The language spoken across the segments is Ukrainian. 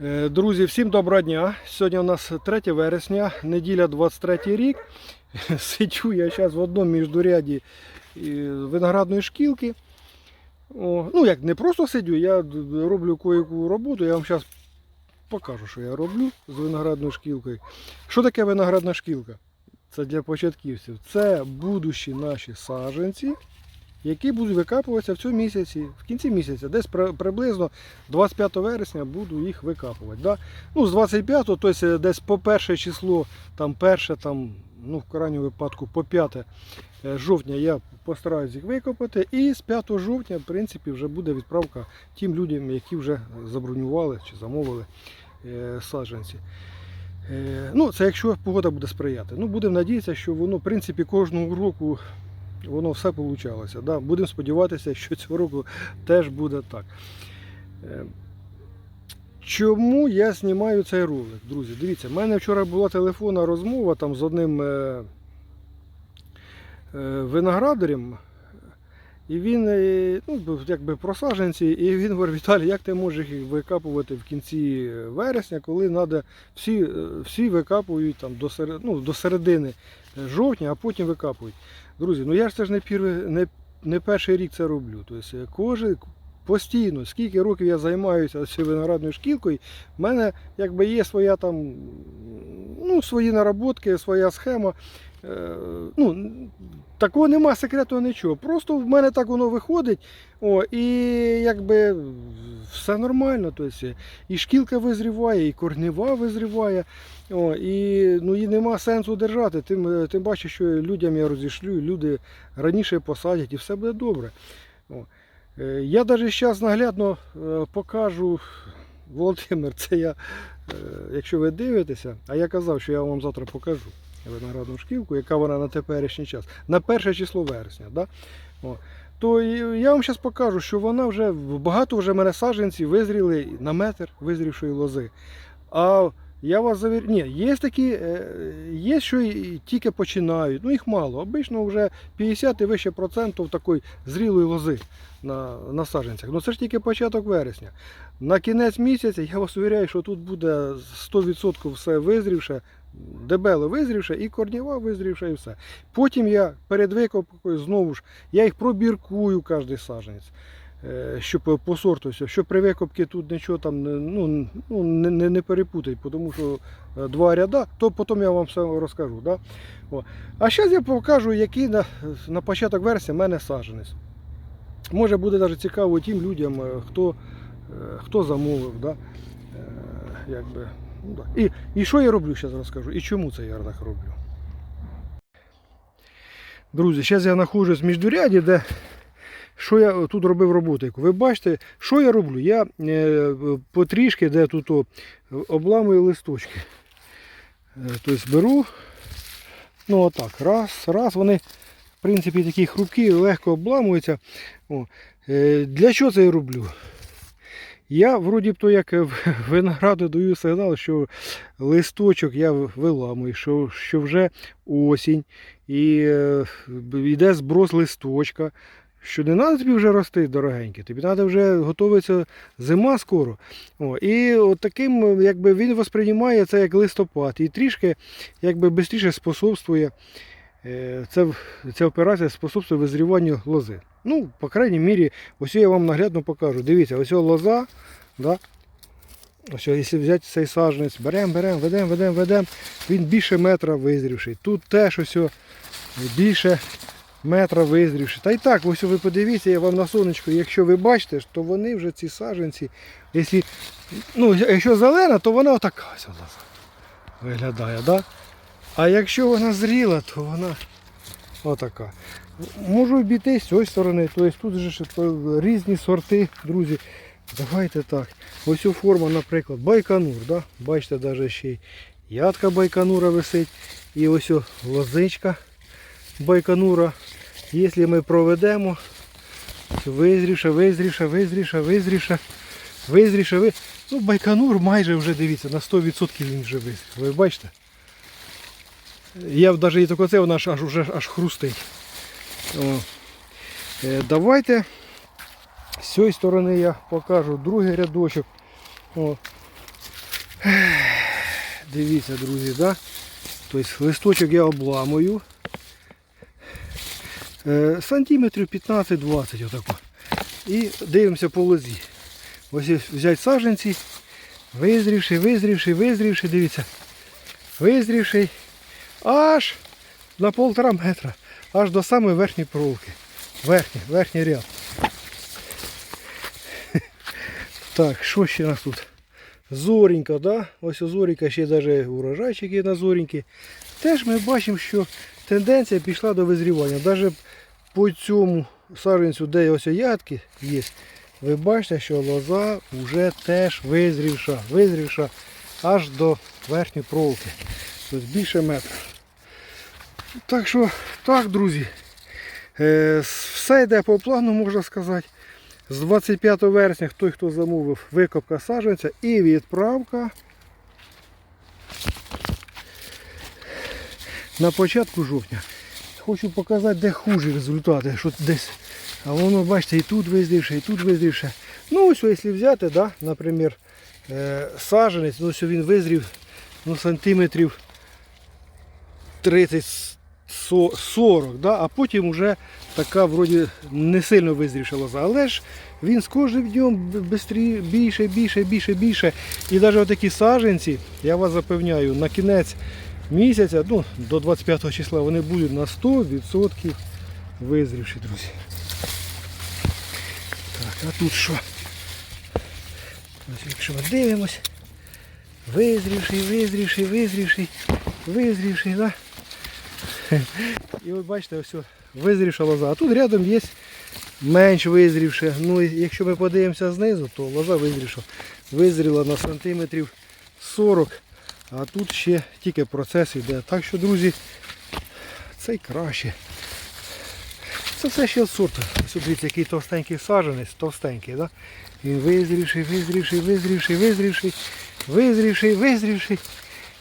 Е, Друзі, всім доброго дня. Сьогодні у нас 3 вересня, неділя 23 рік. Сиджу я зараз в одному міждуряді е, виноградної шкілки. О, ну як не просто сидю, я роблю кое-яку роботу. Я вам зараз покажу, що я роблю з виноградною шкілкою. Що таке виноградна шкілка? Це для початківців. Це будущі наші саджанці, які будуть викапуватися в цьому місяці, в кінці місяця, десь приблизно 25 вересня буду їх викапувати. Да? Ну, з 25, тобто десь по перше число, там перше, там, ну, в крайньому випадку по 5 е, жовтня я постараюсь їх викопати. І з 5 жовтня, в принципі, вже буде відправка тим людям, які вже забронювали чи замовили е, саджанці. Е, Ну, це якщо погода буде сприяти. Ну, будемо надіятися, що воно, в принципі, кожного року воно все вийшло. Да? Будемо сподіватися, що цього року теж буде так. Е, Чому я знімаю цей ролик, друзі? Дивіться, в мене вчора була телефонна розмова там з одним е, е, виноградарем. І він е, ну, якби про саджанці, і він говорить, Віталій, як ти можеш їх викапувати в кінці вересня, коли треба всі, е, всі викапують там, до, серед, ну, до середини жовтня, а потім викапують. Друзі, ну я ж це ж не, пір, не, не перший рік це роблю. Тобто, кожен, постійно, скільки років я займаюся цією виноградною шкілкою, в мене якби є своя там, ну, свої наработки, своя схема. Е, Ну, такого нема секрету нічого. Просто в мене так воно виходить. О, і якби все нормально. Тобто, і шкілка визріває, і корнева визріває. О, і, ну, і нема сенсу держати. Тим, е, тим бачиш, що людям я розішлю, люди раніше посадять і все буде добре. О. Е, Я навіть зараз наглядно покажу, Володимир, це я, якщо ви дивитеся, а я казав, що я вам завтра покажу виноградну шківку, яка вона на теперішній час, на перше число вересня. Да? То я вам зараз покажу, що вона вже багато вже мене саджанців визріли на метр визрівшої лози. А я вас завір... Ні, є такі, е, є, що тільки починають, ну їх мало. Обично вже 50 і вище процентів такої зрілої лози на, на саджанцях. Ну це ж тільки початок вересня. На кінець місяця я вас увіряю, що тут буде 100% все визрівше, дебело визрівше і корніва визрівша, і все. Потім я перед викопкою знову ж я їх пробіркую кожен саджанець. е, Щоб по сорту, щоб при викопці тут нічого там не- ну, ну, не, не, не перепутать, тому що е, два ряда, то потім я вам все розкажу. Да? О. А зараз я покажу, який на, на початок вересня в мене саджанець. Може буде навіть цікаво тим людям, е, хто, е, хто замовив. Да? Е, Якби, ну, да. і, і що я роблю, зараз розкажу, і чому це я роблю. Друзі, зараз я знаходжусь в міждуряді, де що я тут робив роботу. Ви бачите, що я роблю? Я е, потрішки, де тут о, обламую листочки. Тобто беру, ну отак, раз, раз, вони в принципі такі хрупкі, легко обламуються. О. Е, для чого це я роблю? Я вроді б то як в- винограду даю сигнал, що листочок я виламую, що, що вже осінь і е, йде зброс листочка. Що не треба тобі вже рости, дорогенький, тобі треба вже готуватися зима скоро. О, і от таким якби, він восприймає це як листопад і трішки якби, швидше способствує, е, це, ця операція способствує визріванню лози. Ну, по крайній мірі, ось я вам наглядно покажу. Дивіться, ось лоза. Да? Ось, якщо взяти цей саджанець, беремо, беремо, ведемо, ведемо, ведемо, він більше метра визрівший. Тут теж ось більше метра визрівши. Та й так, ось ви подивіться, я вам на сонечку, якщо ви бачите, то вони вже ці саджанці, якщо, ну, якщо зелена, то вона отака ось виглядає. Да? А якщо вона зріла, то вона отака. Можу обійти з цієї сторони, тобто тут же різні сорти, друзі. Давайте так. Ось у форма, наприклад, байконур. Да? Бачите, навіть ще й ядка байконура висить. І ось лозичка байконура. Якщо ми проведемо, визріше, визріше, визріше, визріше, визріше, ви... Ну, байконур майже вже дивіться, на 100% він вже визрів. Ви бачите? Я навіть і тако це вона аж, аж, аж хрустить. Е, Давайте з цієї сторони я покажу другий рядочок. О. Дивіться, друзі, да? Тобто листочок я обламую. Е, сантиметрів 15-20 отако. І дивимося по лозі. Ось взяти саджанці, визрівши, визрівши, визрівши, дивіться. Визрівши аж на полтора метра, аж до самої верхньої проволоки. Верхній, верхній ряд. Так, що ще у нас тут? Зоренька, да? Ось у зоренька ще навіть урожайчик є на зореньки. Теж ми бачимо, що тенденція пішла до визрівання. Навіть по цьому саджанцю, де ось ягодки є, ви бачите, що лоза вже теж визрівша, визрівша аж до верхньої проволоки. Тобто більше метра. Так що, так, друзі, е, все йде по плану, можна сказати. З 25 вересня, той, хто замовив, викопка саджанця і відправка на початку жовтня. Хочу показати, де хужі результати. Що десь, а воно, бачите, і тут визрівше, і тут визрівше. Ну, ось, якщо взяти, да, наприклад, е, саджанець, ну, ось він визрів ну, сантиметрів 30 со- 40, да? а потім вже така вроді не сильно визрівша лоза. Але ж він з кожним днем більше, більше, більше, більше. І навіть такі саджанці, я вас запевняю, на кінець місяця, ну, до 25 числа, вони будуть на 100% визрівші, друзі. Так, а тут що? Ось, якщо ми дивимось, визрівший, визрівший, визрівший, визрівший, да? І от бачите, ось визрівша лоза. А тут рядом є менш визрівше. Ну, якщо ми подивимося знизу, то лоза визрівша. Визріла на сантиметрів 40, а тут ще тільки процес йде. Так що, друзі, це й краще. Це все ще з сорту. Ось дивіться, який товстенький саджанець, товстенький, да? Він визрівший, визрівший, визрівший, визрівший, визрівший, визрівший.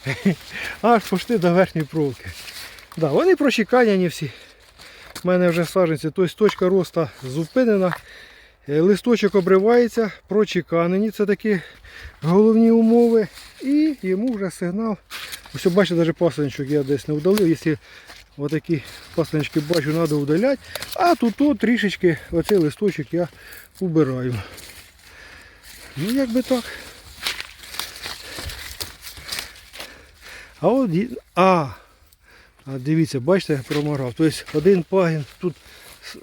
Аж пошли до верхньої проволоки. Да, вони прочеканяні всі. У мене вже саджанці, тобто точка росту зупинена. Е, Листочок обривається, прочеканені. Це такі головні умови. І йому вже сигнал. Ось бачите, навіть пасенчик я десь не вдалив. Якщо отакі пасенчики бачу, треба удаляти. А тут от трішечки оцей листочок я убираю. Ну як би так. А от а дивіться, бачите, проморав. Тобто один пагін тут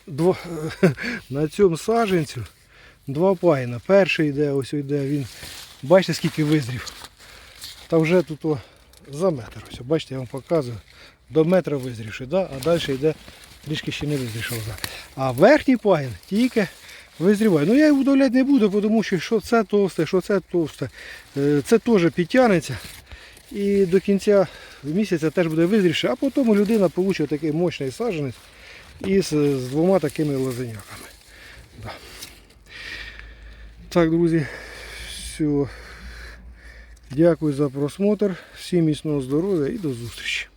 два, на цьому саджанцю два пагіна. Перший йде, ось йде він. Бачите, скільки визрів. Та вже тут о, за метр. Ось, бачите, я вам показую. До метра визрівши, да? а далі йде трішки ще не визрівши. лоза. А верхній пагін тільки визріває. Ну я його удавляти не буду, тому що що це товсте, що це товсте. Е, Це теж підтягнеться. І до кінця місяця теж буде визрівши, а потім людина отримує такий мощний саджанець із з двома такими лозеняками. Да. Так, друзі, все. Дякую за просмотр. Всім міцного здоров'я і до зустрічі.